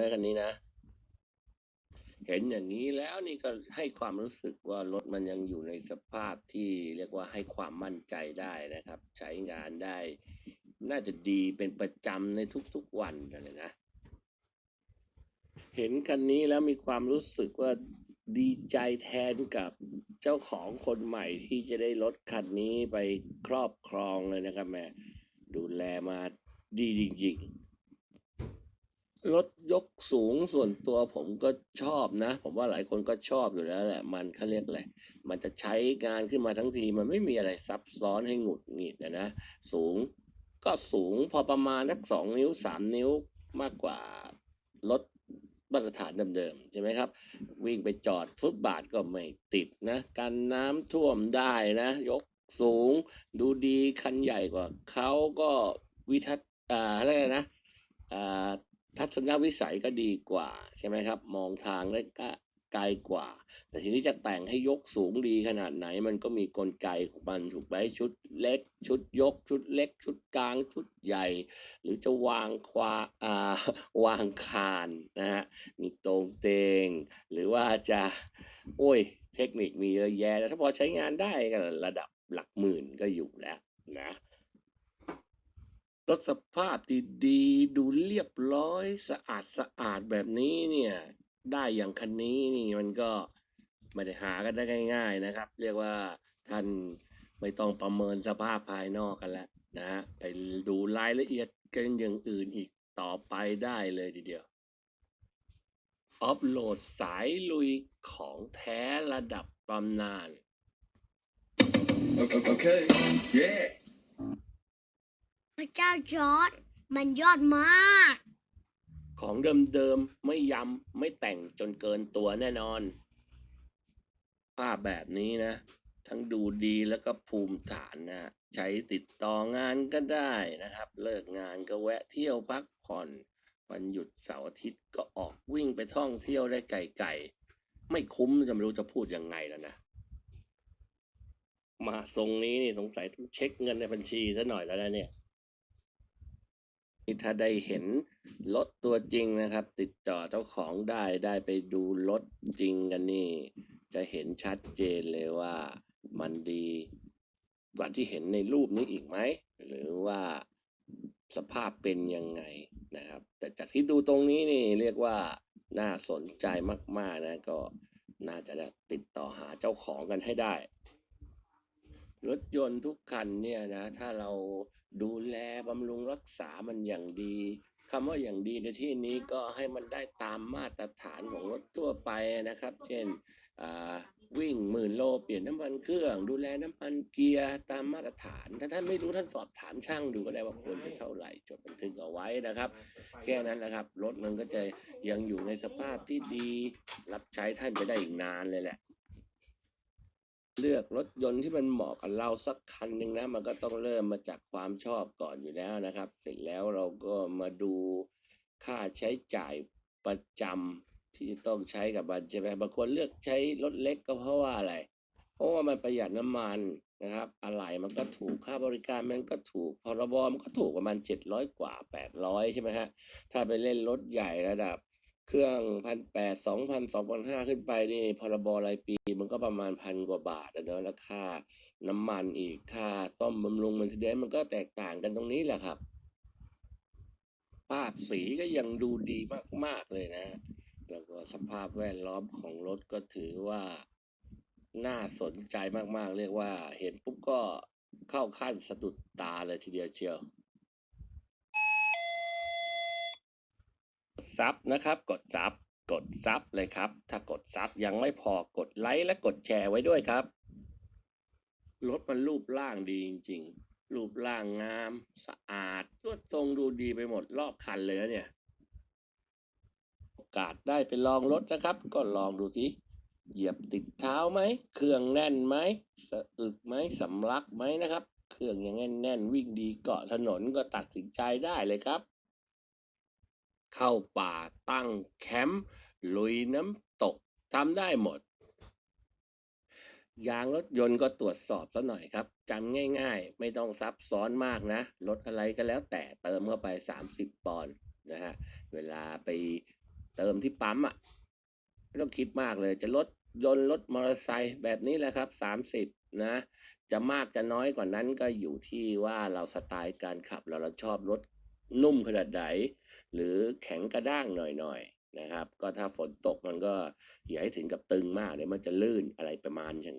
นะคันนี้นะ เห็นอย่างนี้แล้วนี่ก็ให้ความรู้สึกว่ารถมันยังอยู่ในสภาพที่เรียกว่าให้ความมั่นใจได้นะครับ ใช้งานได้ น่าจะดีเป็นประจำในทุกๆวันเลยนะ เห็นคันนี้แล้วมีความรู้สึกว่าดีใจแทนกับเจ้าของคนใหม่ที่จะได้รถคันนี้ไปครอบครองเลยนะครับแม่ดูแลมาดีจริงๆ รถยกสูงส่วนตัวผมก็ชอบนะ ผมว่าหลายคนก็ชอบอยู่แล้วแหละ มันเขาเรียกอะไรมันจะใช้งานขึ้นมาทั้งที มันไม่มีอะไรซับซ้อนให้หงุดหงิดนะนะ สูงก็สูงพอประมาณสักสองนิ้วสามนิ้วมากกว่ารถมาตรฐานเดิมๆใช่ไหมครับ วิ่งไปจอดฟุตบาทก็ไม่ติดนะกันน้ำท่วมได้นะ ยกสูง ดูดีคันใหญ่กว่าเขาก็วิทัศน์อ่าอะไรนะอ่า ทัศนวิสัยก็ดีกว่า ใช่ไหมครับ มองทางได้ก็ไกลกว่า แต่ทีนี้จะแต่งให้ยกสูงดีขนาดไหน มันก็มีกลไกของมันถูกไหมชุดเล็ก ชุดยก ชุดเล็ก ชุดกลาง ชุดใหญ่ หรือจะวางควาอ่าวางคานนะฮะมีตรงเตง หรือว่าจะโอ้ย เทคนิคมีเยอะแยะแล้วถ้าพอใช้งานได้ก็ระดับหลักหมื่นก็อยู่แล้วนะ รถสภาพดีๆดูเรียบร้อยสะอาดสะอาดแบบนี้เนี่ย ได้อย่างคันนี้นี่มันก็ไม่ได้หากันได้ง่าย ๆนะครับ เรียกว่าท่านไม่ต้องประเมินสภาพภายนอกกันแล้วนะฮะไปดูรายละเอียดกันอย่างอื่นอีกต่อไปได้เลยทีเดียวออฟโหลดสายลุยของแท้ระดับตำนาน Okay, okay. Yeah. พระเจ้าจอร์ดมันยอดมาก ของเดิมๆ ไม่ย้ำไม่แต่งจนเกินตัวแน่นอน ภาพแบบนี้นะ ทั้งดูดีแล้วก็ภูมิฐานนะ ใช้ติดต่องานก็ได้นะครับ เลิกงานก็แวะเที่ยวพักผ่อน วันหยุดเสาร์อาทิตย์ก็ออกวิ่งไปท่องเที่ยวได้ไกลๆ ไม่คุ้มจะไม่รู้จะพูดยังไงแล้วนะ มาทรงนี้นี่สงสัยต้องเช็คเงินในบัญชีซะหน่อยแล้วนะเนี่ย นี่ถ้าได้เห็นรถตัวจริงนะครับ ติดต่อเจ้าของได้ได้ไปดูรถจริงกันนี่ จะเห็นชัดเจนเลยว่ามันดีกว่าที่เห็นในรูปนี้อีกไหม หรือว่าสภาพเป็นยังไงนะครับ แต่จากที่ดูตรงนี้นี่เรียกว่าน่าสนใจมาก ๆ นะก็น่าจะได้ติดต่อหาเจ้าของกันให้ได้ รถยนต์ทุกคันเนี่ยนะถ้าเราดูแลบำรุงรักษามันอย่างดีคำว่าอย่างดีในที่นี้ก็ให้มันได้ตามมาตรฐานของรถทั่วไปนะครับ เช่นวิ่งหมื่นโลเปลี่ยนน้ำมันเครื่อง ดูแลน้ำมันเกียร์ตามมาตรฐาน ถ้าท่านไม่รู้ท่านสอบถามช่างดูก็ได้ว่าควรจะเท่าไหร่จดบันทึกเอาไว้นะครับ แค่นั้นนะครับรถมันก็จะยังอยู่ในสภาพที่ดี รับใช้ท่านไปได้อีกนานเลยแหละ เลือกรถยนต์ที่มันเหมาะกับเราสักคันหนึ่งนะ มันก็ต้องเริ่มมาจากความชอบก่อนอยู่แล้วนะครับ เสร็จแล้วเราก็มาดูค่าใช้จ่ายประจำที่จะต้องใช้กับมันใช่ไหมบางคนเลือกใช้รถเล็กก็เพราะว่าอะไร เพราะว่ามันประหยัดน้ำมันนะครับ อะไหล่มันก็ถูกค่าบริการมันก็ถูกพรบมันก็ถูกประมาณเจ็ดร้อยกว่าแปดร้อยใช่ไหมฮะถ้าไปเล่นรถใหญ่ระดับ เครื่องพันแปดสองพันสองพันห้าขึ้นไปนี่พรบรายปี มันก็ประมาณพันกว่าบาทอะเนอะแล้วค่าน้ำมันอีกค่าซ่อมบำรุงมันเดนมันก็แตกต่างกันตรงนี้แหละครับ ภาพสีก็ยังดูดีมาก ๆ เลยนะ แล้วก็สภาพแวดล้อมของรถก็ถือว่าน่าสนใจมาก ๆ เรียกว่า เห็นปุ๊บก็เข้าขั้นสะดุดตาเลยทีเดียวเชียว ซับนะครับ กดซับกดซับเลยครับ ถ้ากดซับยังไม่พอกดไลค์และกดแชร์ไว้ด้วยครับ รถมันรูปร่างดีจริงๆ รูปร่างงาม สะอาดรวดทรงดูดีไปหมดรอบคันเลยนะเนี่ย โอกาสได้ไปลองรถนะครับ ก็ลองดูสิ เหยียบติดเท้าไหม เครื่องแน่นไหม สะอึกไหมสำลักไหมนะครับ เครื่องยังแน่นแน่นวิ่งดีเกาะถนนก็ตัดสินใจได้เลยครับ เข้าป่าตั้งแคมป์ลุยน้ำตกทำได้หมด ยางรถยนต์ก็ตรวจสอบซะหน่อยครับจำง่ายๆ ไม่ต้องซับซ้อนมากนะ รถอะไรก็แล้วแต่เติมเข้าไป 30 ปอนด์นะฮะ เวลาไปเติมที่ปั๊มอะไม่ต้องคิดมากเลยจะรถยนต์รถมอเตอร์ไซค์แบบนี้แหละครับสามสิบนะ จะมากจะน้อยกว่านั้นก็อยู่ที่ว่าเราสไตล์การขับเราเราชอบรถ นุ่มขนาดไหน หรือแข็งกระด้างหน่อยๆนะครับ ก็ถ้าฝนตกมันก็อย่าให้ถึงกับตึงมากเดี๋ยวมันจะลื่นอะไรประมาณอย่าง